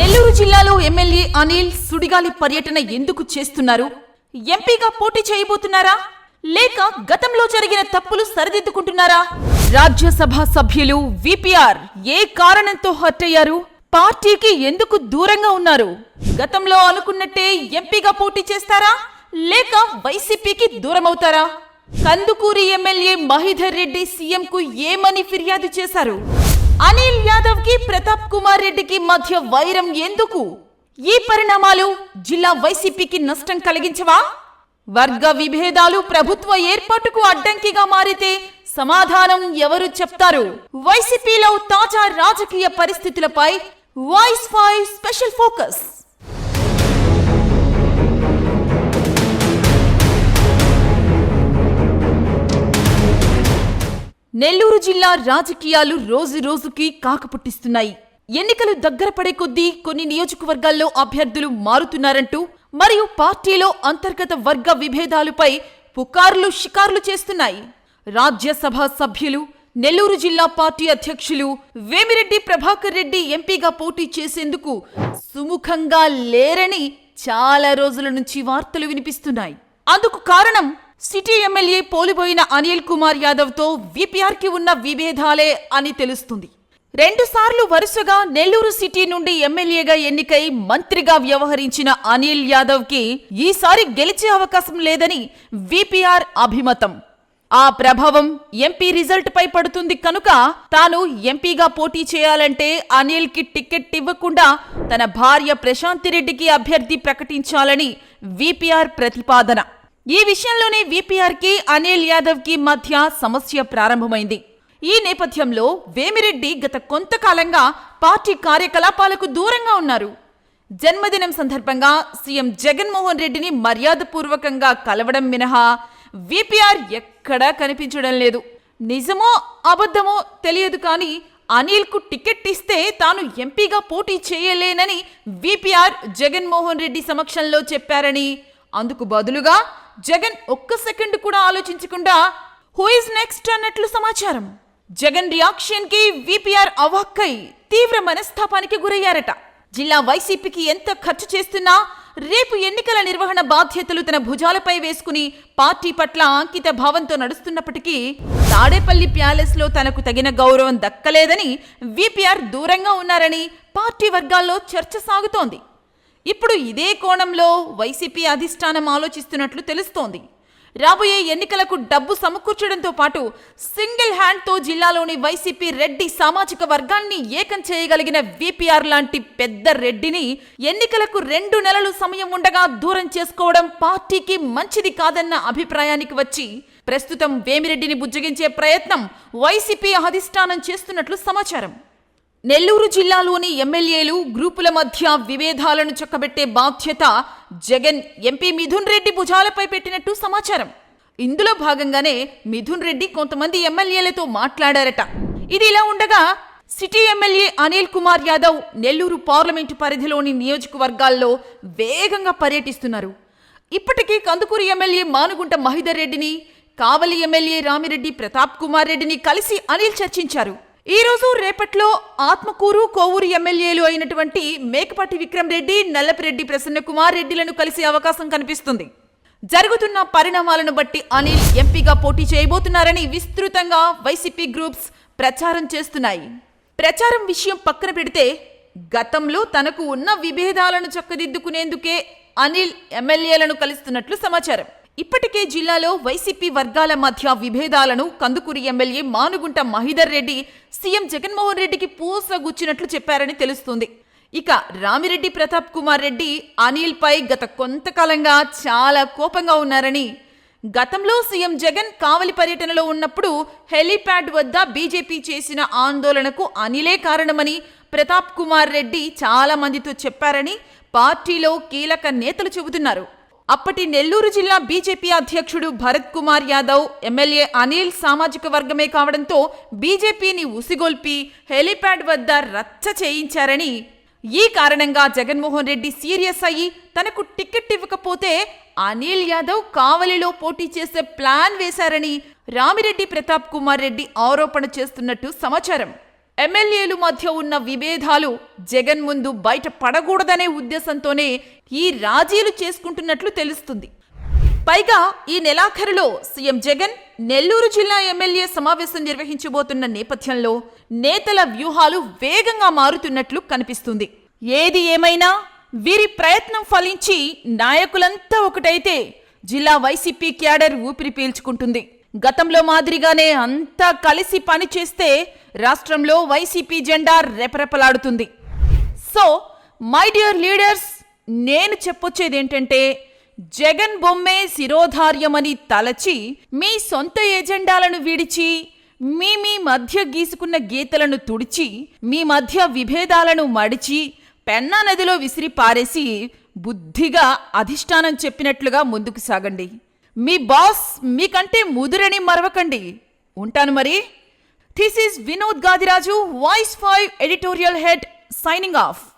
నెల్లూరు జిల్లాలో ఎమ్మెల్యే అనిల్ సుడిగాలి పర్యటన ఎందుకు చేస్తున్నారు? ఎంపీగా పోటీ చేయబోతున్నారా? లేక గతంలో జరిగిన తప్పులు సరిదిద్దుకుంటున్నారా? రాజ్యసభ సభ్యులు విపిఆర్ ఏ కారణంతో హర్ట్ అయ్యారు పార్టీకి ఎందుకు దూరంగా ఉన్నారు? గతంలో అనుకున్నట్టే ఎంపీగా పోటీ చేస్తారా? లేక వైసీపీకి దూరమవుతారా? కందుకూరి ఎమ్మెల్యే మహిధర్ రెడ్డి సీఎంకు ఏమని ఫిర్యాదు చేశారు? అనిల్ యాదవ్కి ప్రతాప్ కుమార్ రెడ్డికి మధ్య వైరం ఎందుకు? ఈ పరిణామాలు జిల్లా వైసీపీకి నష్టం కలిగించవా? వర్గ విభేదాలు ప్రభుత్వ ఏర్పాటుకు అడ్డంకిగా మారితే సమాధానం ఎవరు చెప్తారు? వైసీపీలో తాజా రాజకీయ పరిస్థితులపై voice five special focus Nellore జిల్లా రాజకీయాలు రోజు రోజుకి కాకపుట్టిస్తున్నాయి. ఎన్నికలు దగ్గర పడే కొద్దీ కొన్ని నియోజకవర్గాల్లో అభ్యర్థులు మారుతున్నారంటూ మరియు పార్టీలో అంతర్గత వర్గ విభేదాలపై పుకార్లు షికార్లు చేస్తున్నాయి. రాజ్యసభ సభ్యులు నెల్లూరు జిల్లా పార్టీ అధ్యక్షులు వేమిరెడ్డి ప్రభాకర్ రెడ్డి ఎంపీగా పోటీ చేసేందుకు సుముఖంగా లేరని చాలా రోజుల నుంచి వార్తలు వినిపిస్తున్నాయి. అందుకు కారణం సిటీ ఎమ్మెల్యే పోలిపోయిన అనిల్ కుమార్ యాదవ్తో విపిఆర్కి ఉన్న విభేదాలే అని తెలుస్తుంది. రెండుసార్లు వరుసగా నెల్లూరు సిటీ నుండి ఎమ్మెల్యేగా ఎన్నికై మంత్రిగా వ్యవహరించిన అనిల్ యాదవ్కి ఈసారి గెలిచే అవకాశం లేదని విపిఆర్ అభిమతం. ఆ ప్రభావం ఎంపీ రిజల్ట్ పై పడుతుంది కనుక తాను ఎంపీగా పోటీ చేయాలంటే అనిల్కి టిక్కెట్ టికెట్ ఇవ్వకుండా తన భార్య ప్రశాంతి రెడ్డికి అభ్యర్థి ప్రకటించాలని విపిఆర్ ప్రతిపాదన. ఈ విషయంలోనే విపిఆర్కి అనిల్ యాదవ్కి మధ్య సమస్య ప్రారంభమైంది. ఈ నేపథ్యంలో వేమిరెడ్డి గత కొంతకాలంగా పార్టీ కార్యకలాపాలకు దూరంగా ఉన్నారు. జన్మదినం సందర్భంగా సీఎం జగన్మోహన్ రెడ్డిని మర్యాదపూర్వకంగా కలవడం మినహా విపిఆర్ ఎక్కడా కనిపించడం లేదు. నిజమో అబద్ధమో తెలియదు కానీ అనిల్కు టికెట్ ఇస్తే తాను ఎంపీగా పోటీ చేయలేనని విపిఆర్ జగన్మోహన్ రెడ్డి సమక్షంలో చెప్పారని. అందుకు బదులుగా జగన్ ఒక్క సెకండ్ కూడా ఆలోచించకుండా హూ ఇస్ నెక్స్ట్ అన్నట్లు సమాచారం. జగన్ రియాక్షన్కి విపిఆర్ అవాక్కై తీవ్ర మనస్తాపానికి గురయ్యారట. జిల్లా వైసీపీకి ఎంత ఖర్చు చేస్తున్నా రేపు ఎన్నికల నిర్వహణ బాధ్యతలు తన భుజాలపై వేసుకుని పార్టీ పట్ల అంకిత భావంతో నడుస్తున్నప్పటికీ తాడేపల్లి ప్యాలెస్లో తనకు తగిన గౌరవం దక్కలేదని విపిఆర్ దూరంగా ఉన్నారని పార్టీ వర్గాల్లో చర్చ సాగుతోంది. ఇప్పుడు ఇదే కోణంలో వైసీపీ అధిష్టానం ఆలోచిస్తున్నట్లు తెలుస్తోంది. రాబోయే ఎన్నికలకు డబ్బు సమకూర్చడంతో పాటు సింగిల్ హ్యాండ్తో జిల్లాలోని వైసీపీ రెడ్డి సామాజిక వర్గాన్ని ఏకం చేయగలిగిన విపిఆర్ లాంటి పెద్ద రెడ్డిని ఎన్నికలకు రెండు నెలలు సమయం ఉండగా దూరం చేసుకోవడం పార్టీకి మంచిది కాదన్న అభిప్రాయానికి వచ్చి ప్రస్తుతం వేమిరెడ్డిని బుజ్జగించే ప్రయత్నం వైసీపీ అధిష్టానం చేస్తున్నట్లు సమాచారం. నెల్లూరు జిల్లాలోని ఎమ్మెల్యేలు గ్రూపుల మధ్య విభేదాలను చక్కబెట్టే బాధ్యత జగన్ ఎంపీ మిథున్ రెడ్డి భుజాలపై పెట్టినట్టు సమాచారం. ఇందులో భాగంగానే మిథున్ రెడ్డి కొంతమంది ఎమ్మెల్యేలతో మాట్లాడారట. ఇది ఇలా ఉండగా city MLA Anil Kumar Yadav Nellore parliament పరిధిలోని నియోజకవర్గాల్లో వేగంగా పర్యటిస్తున్నారు. ఇప్పటికే కందుకూరు ఎమ్మెల్యే మానుగుంట మహిదర్ రెడ్డిని కావలి ఎమ్మెల్యే రామిరెడ్డి ప్రతాప్ కుమార్ రెడ్డిని కలిసి అనిల్ చర్చించారు. ఈరోజు రేపట్లో ఆత్మకూరు కోవూరు ఎమ్మెల్యేలు అయినటువంటి మేకపాటి విక్రమ్ రెడ్డి నల్లపిరెడ్డి ప్రసన్న కుమార్ రెడ్డిలను కలిసే అవకాశం కనిపిస్తుంది. జరుగుతున్న పరిణామాలను బట్టి అనిల్ ఎంపీగా పోటీ చేయబోతున్నారని విస్తృతంగా వైసీపీ గ్రూప్స్ ప్రచారం చేస్తున్నాయి. ప్రచారం విషయం పక్కన పెడితే గతంలో తనకు ఉన్న విభేదాలను చక్కదిద్దుకునేందుకే అనిల్ ఎమ్మెల్యేలను కలుస్తున్నట్లు సమాచారం. ఇప్పటికే జిల్లాలో వైసీపీ వర్గాల మధ్య విభేదాలను కందుకూరి ఎమ్మెల్యే మానుగుంట మహిదర్ రెడ్డి సీఎం జగన్మోహన్ రెడ్డికి పూసగుచ్చినట్లు చెప్పారని తెలుస్తుంది. ఇక రామిరెడ్డి ప్రతాప్ కుమార్ రెడ్డి అనిల్పై గత కొంతకాలంగా చాలా కోపంగా ఉన్నారని. గతంలో సీఎం జగన్ కావలి పర్యటనలో ఉన్నప్పుడు హెలీప్యాడ్ వద్ద బీజేపీ చేసిన ఆందోళనకు అనిలే కారణమని ప్రతాప్ కుమార్ రెడ్డి చాలా మందితో చెప్పారని పార్టీలో కీలక నేతలు చెబుతున్నారు. అప్పటి నెల్లూరు జిల్లా బీజేపీ అధ్యక్షుడు భరత్ కుమార్ యాదవ్ ఎమ్మెల్యే అనిల్ సామాజిక వర్గమే కావడంతో బీజేపీని ఉసిగొల్పి హెలిప్యాడ్ వద్ద రచ్చ చేయించారని ఈ కారణంగా జగన్మోహన్ రెడ్డి సీరియస్ అయ్యి తనకు టికెట్ ఇవ్వకపోతే అనిల్ యాదవ్ కావలిలో పోటీ చేసే ప్లాన్ వేశారని రామిరెడ్డి ప్రతాప్ కుమార్ రెడ్డి ఆరోపణ చేస్తున్నట్టు సమాచారం. ఎమ్మెల్యేలు మధ్య ఉన్న విభేదాలు జగన్ ముందు బయట పడకూడదనే ఉద్దేశంతోనే ఈ రాజీలు చేసుకుంటున్నట్లు తెలుస్తుంది. పైగా ఈ నెలాఖరులో సీఎం జగన్ నెల్లూరు జిల్లా ఎమ్మెల్యే సమావేశం నిర్వహించబోతున్న నేపథ్యంలో నేతల వ్యూహాలు వేగంగా మారుతున్నట్లు కనిపిస్తుంది. ఏది ఏమైనా వీరి ప్రయత్నం ఫలించి నాయకులంతా ఒకటైతే జిల్లా వైసీపీ క్యాడర్ ఊపిరి పీల్చుకుంటుంది. గతంలో మాదిరిగానే అంతా కలిసి పనిచేస్తే రాష్ట్రంలో వైసీపీ జెండా రెపరెపలాడుతుంది. సో మై డియర్ లీడర్స్ నేను చెప్పొచ్చేది ఏంటంటే జగన్ బొమ్మే శిరోధార్యమని తలచి మీ సొంత ఎజెండాలను విడిచి మీ మీ మధ్య గీసుకున్న గీతలను తుడిచి మీ మధ్య విభేదాలను మడిచి పెన్నా నదిలో విసిరి పారేసి బుద్ధిగా అధిష్టానం చెప్పినట్లుగా ముందుకు సాగండి. మీ బాస్ మీకంటే ముదురని మరవకండి. ఉంటాను మరి? This is Vinod Gadiraju, Voice 5 editorial head, signing off.